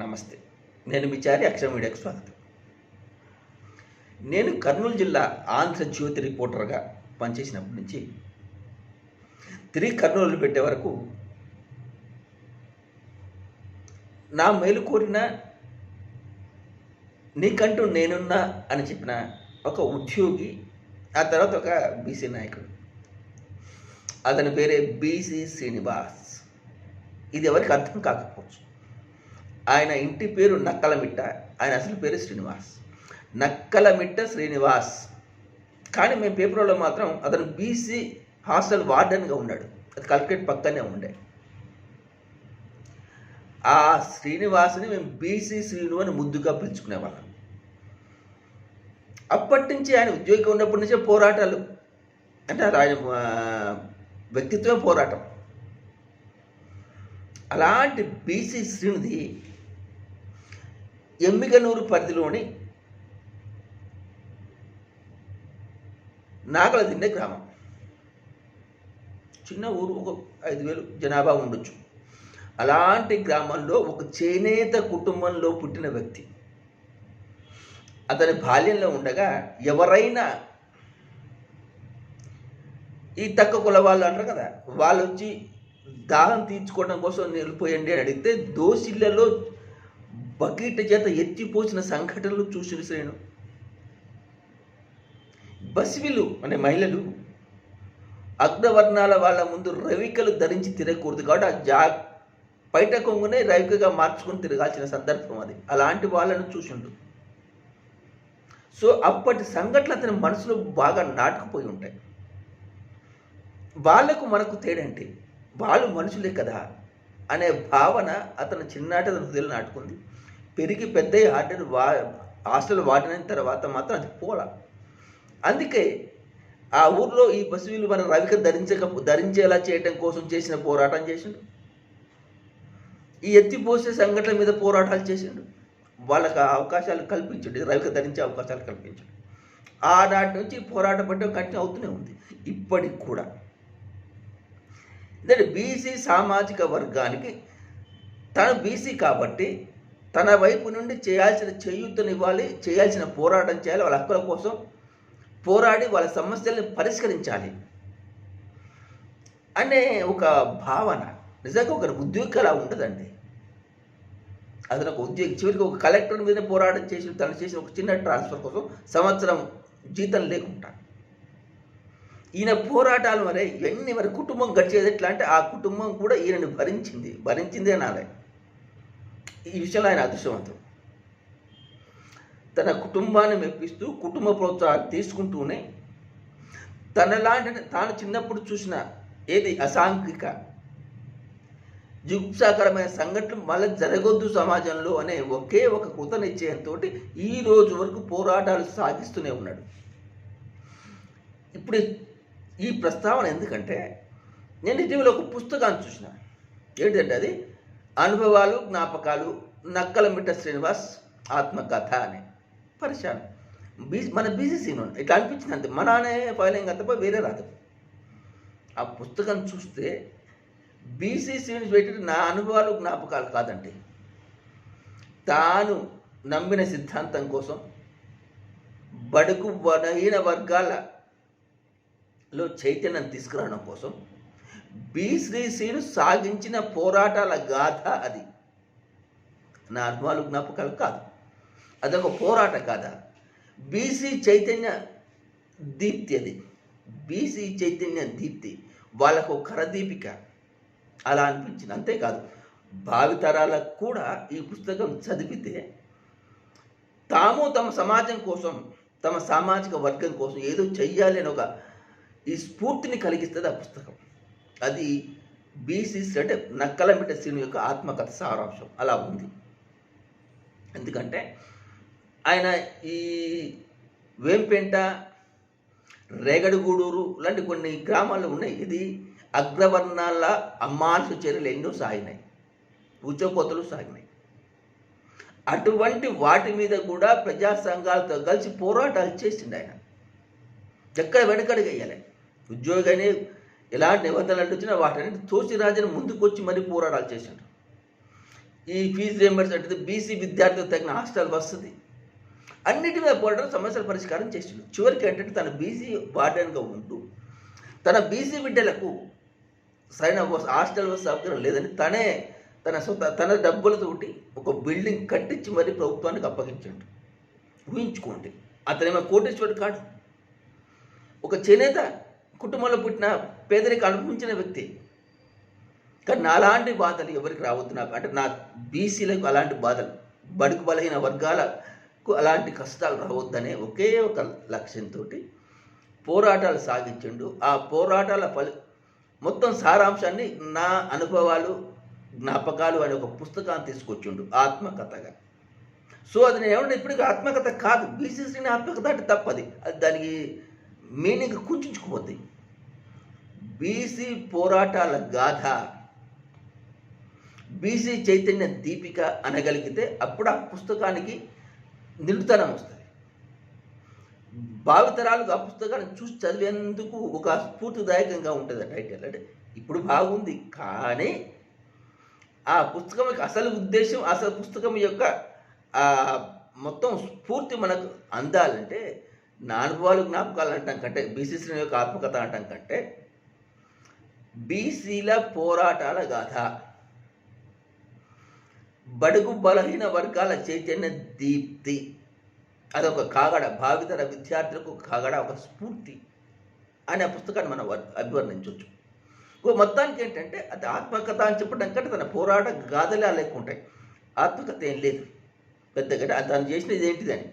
నమస్తే. నేను విచారి అక్షర మీడియాకు స్వాగతం. నేను కర్నూలు జిల్లా ఆంధ్ర జ్యోతి రిపోర్టర్గా పనిచేసినప్పటి నుంచి తిరిగి కర్నూలు పెట్టే వరకు నా మేలు కోరిన నీకంటూ నేనున్నా అని చెప్పిన ఒక ఉద్యోగి ఆ తర్వాత ఒక బీసీ నాయకుడు. అతని పేరే బీసీ శ్రీనివాస్. ఇది ఎవరికి అర్థం కాకపోవచ్చు. ఆయన ఇంటి పేరు నక్కలమిట్ట. ఆయన అసలు పేరు శ్రీనివాస్. నక్కలమిట్ట శ్రీనివాస్. కానీ మేము పేపర్లో మాత్రం అతను బీసీ హాస్టల్ వార్డెన్గా ఉన్నాడు. అది కలెక్టరేట్ పక్కనే ఉండే. ఆ శ్రీనివాసుని మేము బీసీ శ్రీను అని ముద్దుగా పిలుచుకునేవాళ్ళం. అప్పటి నుంచి ఆయన ఉద్యోగిగా ఉన్నప్పటి నుంచే పోరాటాలు. అంటే ఆయన వ్యక్తిత్వమే పోరాటం. అలాంటి బీసీ శ్రీనిధి ఎమ్మిగనూరు పరిధిలోని నాగలదిండే గ్రామం. చిన్న ఊరు ఒక ఐదు వేలు జనాభా ఉండొచ్చు. అలాంటి గ్రామంలో ఒక చేనేత కుటుంబంలో పుట్టిన వ్యక్తి. అతని బాల్యంలో ఉండగా ఎవరైనా ఈ తక్కువ కుల వాళ్ళు అంటారు కదా వాళ్ళు వచ్చి దాహం తీర్చుకోవడం కోసం నిలిపోయండి అని అడిగితే దోసిళ్ళలో బకెట్ చేత ఎత్తిపోసిన సంఘటనలు చూసిన శ్రేణు బసివిలు అనే మహిళలు అగ్రవర్ణాల వాళ్ళ ముందు రవికలు ధరించి తిరగకూడదు కాబట్టి ఆ జా బయట కొంగునే రవికగా మార్చుకొని తిరగాల్సిన సందర్భం అది. అలాంటి వాళ్ళను చూసిండు సో అప్పటి సంఘటనలు అతని మనసులో బాగా నాటుకుపోయి ఉంటాయి. వాళ్ళకు మనకు తేడంటే వాళ్ళు మనుషులే కదా అనే భావన అతను చిన్నటి అతని నాటుకుంది. పెరిగి పెద్ద హార్డెన్ వా హాస్టల్ వాడిన తర్వాత మాత్రం అది పోలా. అందుకే ఆ ఊర్లో ఈ బస్సులు మన రవిక ధరించక ధరించేలా చేయటం కోసం చేసిన పోరాటం చేసిండు. ఈ ఎత్తిపోసే సంఘటనల మీద పోరాటాలు చేసిండు. వాళ్ళకి అవకాశాలు కల్పించండి. రవిక ధరించే అవకాశాలు కల్పించండి. ఆనాటి నుంచి పోరాటం పట్టడం కంటిన్యూ అవుతూనే ఉంది. ఇప్పటికి కూడా. ఎందుకంటే బీసీ సామాజిక వర్గానికి తను బీసీ కాబట్టి తన వైపు నుండి చేయాల్సిన చేయూతనివ్వాలి చేయాల్సిన పోరాటం చేయాలి వాళ్ళ హక్కుల కోసం పోరాడి వాళ్ళ సమస్యల్ని పరిష్కరించాలి అనే ఒక భావన. నిజంగా ఒక ఉద్యోగి అలా ఉండదండి. అతను ఒక ఉద్యోగి చివరికి ఒక కలెక్టర్ మీద పోరాటం చేసి తను చేసిన ఒక చిన్న ట్రాన్స్ఫర్ కోసం సంవత్సరం జీతం లేకుండా. ఈయన పోరాటాలు మరి ఎన్ని మరి కుటుంబం గడిచేది ఎట్లా అంటే ఆ కుటుంబం కూడా ఈయనని భరించింది. భరించిందే అనాలి ఈ విషయంలో ఆయన అదృష్టవంతుడు. తన కుటుంబాన్ని మెప్పిస్తూ కుటుంబ ప్రోత్సాహాలు తీసుకుంటూనే తనలాంటి తాను చిన్నప్పుడు చూసిన ఏది అసాంఘిక జుగుప్సాకరమైన సంఘటనలు మళ్ళీ జరగొద్దు సమాజంలో అనే ఒకే ఒక కృత నిశ్చయంతో ఈ రోజు వరకు పోరాటాలు సాగిస్తూనే ఉన్నాడు. ఇప్పుడు ఈ ప్రస్తావన ఎందుకంటే నేను ఇటీవల ఒక పుస్తకాన్ని చూసిన. ఏంటంటే అది? అనుభవాలు జ్ఞాపకాలు నక్కలమిట్ట శ్రీనివాస్ ఆత్మకథ అని. పరిశాన్. బీ మన బీసీసీ ఇట్లా అనిపించింది అంతే. మన అనే ఫైలింగ్ అంత వేరే రాదు. ఆ పుస్తకం చూస్తే బీసీ బీసీసీని పెట్టి నా అనుభవాలు జ్ఞాపకాలు కాదండి. తాను నమ్మిన సిద్ధాంతం కోసం బడుగు బలహీన వర్గాలలో చైతన్యం తీసుకురావడం కోసం బీసీసీను సాగించిన పోరాటాల గాథ అది. నా అనుభవాలు జ్ఞాపకాలు కాదు. అదొక పోరాట గాథ. బీసీ చైతన్య దీప్తి అది. బీసీ చైతన్య దీప్తి వాళ్ళకు కరదీపిక. అలా అనిపించింది. అంతేకాదు భావితరాలకు కూడా ఈ పుస్తకం చదివితే తాము తమ సమాజం కోసం తమ సామాజిక వర్గం కోసం ఏదో చెయ్యాలి అని ఒక ఈ స్ఫూర్తిని కలిగిస్తుంది ఆ పుస్తకం. అది బీసీ అంటే నక్కలమిట శ్రీను యొక్క ఆత్మకథ సారాంశం. అలా ఉంది. ఎందుకంటే ఆయన ఈ వేంపెంట రేగడిగూడూరు లాంటి కొన్ని గ్రామాలు ఉన్నాయి. ఇది అగ్రవర్ణాల అమ్మానుష చర్యలు ఎన్నో సాగినాయి. ఉచ్చకోతలు సాగినాయి. అటువంటి వాటి మీద కూడా ప్రజా సంఘాలతో కలిసి పోరాటాలు చేసిండు ఆయన. ఎక్కడ వెనకడిగేయాలి ఉద్యోగాన్ని ఎలాంటి నిబంధనలు వచ్చినా వాటిని తోసి రాజుని ముందుకొచ్చి మరీ పోరాటాలు చేసిండు ఈ ఫీజు రియంబర్స్ అంటే బీసీ విద్యార్థులకు తగిన హాస్టల్ వస్తుంది అన్నిటి మీద పోరాటం సమస్యల పరిష్కారం చేసిండు. చివరికి ఏంటంటే తన బీసీ వార్డెన్గా ఉంటూ తన బీసీ బిడ్డలకు సరైన హాస్టల్ వసతి సౌకర్యం లేదని తనే తన సొంత తన డబ్బులతోటి ఒక బిల్డింగ్ కట్టించి మరీ ప్రభుత్వానికి అప్పగించండు. ఊహించుకోండి. అతనేమో కోటేశ్వరుడు కాడు. ఒక చేనేత కుటుంబంలో పుట్టిన పేదరికం అనుభవించిన వ్యక్తి. కానీ నాలాంటి బాధలు ఎవరికి రావద్దు నాకు. అంటే నా బీసీలకు అలాంటి బాధలు బడుకు బలహీన వర్గాలకు అలాంటి కష్టాలు రావద్దనే ఒకే ఒక లక్ష్యంతో పోరాటాలు సాగించిండు. ఆ పోరాటాల ఫలి మొత్తం సారాంశాన్ని నా అనుభవాలు జ్ఞాపకాలు అనే ఒక పుస్తకాన్ని తీసుకొచ్చిండు. ఆత్మకథగా. సో అది నేను ఏమన్నా ఇప్పటికీ ఆత్మకథ కాదు. బీసీసీని ఆత్మకథ అంటే తప్పది. అది దానికి మీనింగ్ కుంచుకుపోద్ది బీసీ పోరాటాల గాథ బీసీ చైతన్య దీపిక అనగలిగితే అప్పుడు ఆ పుస్తకానికి నిండుతనం వస్తుంది. భావితరాలకు ఆ పుస్తకాన్ని చూసి చదివేందుకు ఒక స్ఫూర్తిదాయకంగా ఉంటుంది టైటిల్ అంటే ఇప్పుడు బాగుంది కానీ ఆ పుస్తకం యొక్క అసలు ఉద్దేశం అసలు పుస్తకం యొక్క మొత్తం స్ఫూర్తి మనకు అందాలంటే నా అనుభవాలు జ్ఞాపకాలు అంటాం కంటే బీసీ బీసీసీ యొక్క ఆత్మకథ అంటాం కంటే బీసీల పోరాటాల గాథ. బడుగు బలహీన వర్గాల చైతన్య దీప్తి. అదొక కాగడ భావితర విద్యార్థులకు కాగడ ఒక స్ఫూర్తి అనే పుస్తకాన్ని మనం అభివర్ణించవచ్చు. ఓ మొత్తానికి ఏంటంటే అది ఆత్మకథ అని చెప్పడం కంటే తన పోరాట గాథలే లేకుంటాయి ఆత్మకథ ఏం లేదు. పెద్దగా తను చేసినది ఏంటిదని.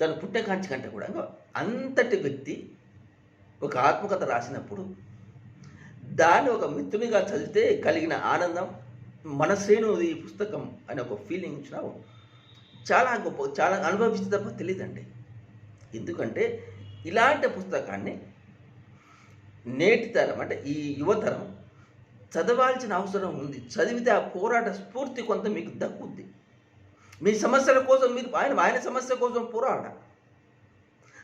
తను పుట్టిన కాంచి కంటే కూడా అంతటి వ్యక్తి ఒక ఆత్మకథ రాసినప్పుడు దాన్ని ఒక మిత్రునిగా చదివితే కలిగిన ఆనందం మన ఈ పుస్తకం అనే ఒక ఫీలింగ్ వచ్చినా చాలా గొప్ప చాలా అనుభవిస్తే తప్ప తెలియదండి ఎందుకంటే ఇలాంటి పుస్తకాన్ని నేటి తరం అంటే ఈ యువతరం చదవాల్సిన అవసరం ఉంది. చదివితే ఆ పోరాట స్ఫూర్తి కొంత మీకు దక్కుద్ది. మీ సమస్యల కోసం మీరు ఆయన ఆయన సమస్య కోసం పోరాట.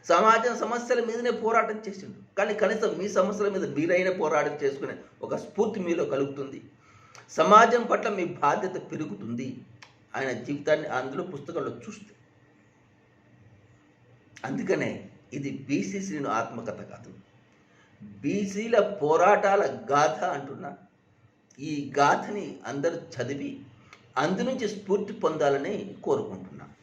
సమాజం సమస్యల మీదనే పోరాటం చేసిండు. కానీ కనీసం మీ సమస్యల మీద మీరైనా పోరాటం చేసుకునే ఒక స్ఫూర్తి మీలో కలుగుతుంది. సమాజం పట్ల మీ బాధ్యత పెరుగుతుంది. ఆయన జీవితాన్ని అందులో పుస్తకంలో చూస్తే. అందుకనే ఇది బీసీ శ్రీను ఆత్మకథ కాదు. బీసీల పోరాటాల గాథ అంటున్నా. ఈ గాథని అందరూ చదివి అందు నుంచి స్ఫూర్తి పొందాలని కోరుకుంటున్నాను.